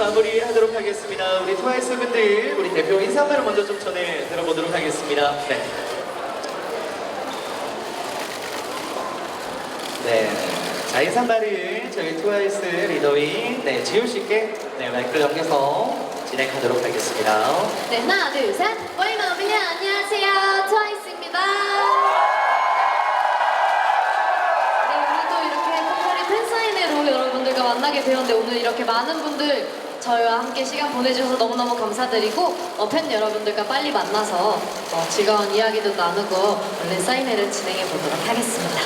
마무리하도록 하겠습니다. 우리 트와이스 분들 우리 대표 인사 말을 먼저 좀 전해 들어보도록 하겠습니다. 네. 네. 자, 인사말을 저희 트와이스 리더인 네, 지효 씨께 네, 마이크를 넘겨서 진행하도록 하겠습니다. 네, 하나, 둘, 셋. 와이마미야, 안녕하세요. 트와이스입니다. 네, 오늘도 이렇게 콩코리 팬사인회로 여러분들과 만나게 되었는데 오늘 이렇게 많은 분들 저희와 함께 시간 보내주셔서 너무너무 감사드리고 어, 팬 여러분들과 빨리 만나서 어, 즐거운 이야기도 나누고 얼른 사인회를 진행해 보도록 하겠습니다.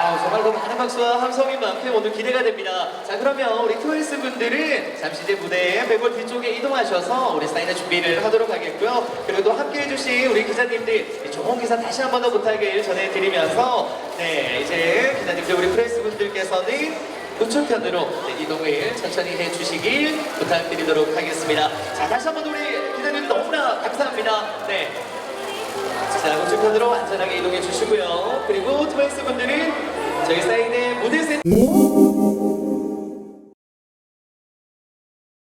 아우, 정말 더 많은 박수와 함성인 만큼 오늘 기대가 됩니다. 자, 그러면 우리 트와이스 분들은 잠시 이제 무대 백월 뒤쪽에 이동하셔서 우리 사인회 준비를 하도록 하겠고요. 그리고 또 함께 해주신 우리 기자님들 좋은 기사 다시 한 번 더 부탁을 전해드리면서 네, 이제 기자님들 우리 프레스 분들께서는 우측편으로 네, 이동을 천천히 해주시길 부탁드리도록 하겠습니다. 자, 다시 한번 우리 기자님 너무나 감사합니다. 네. 자, 우측편으로 안전하게 이동해 주시고요. 그리고 트와이스 분들은 저희 사인의 모델 센터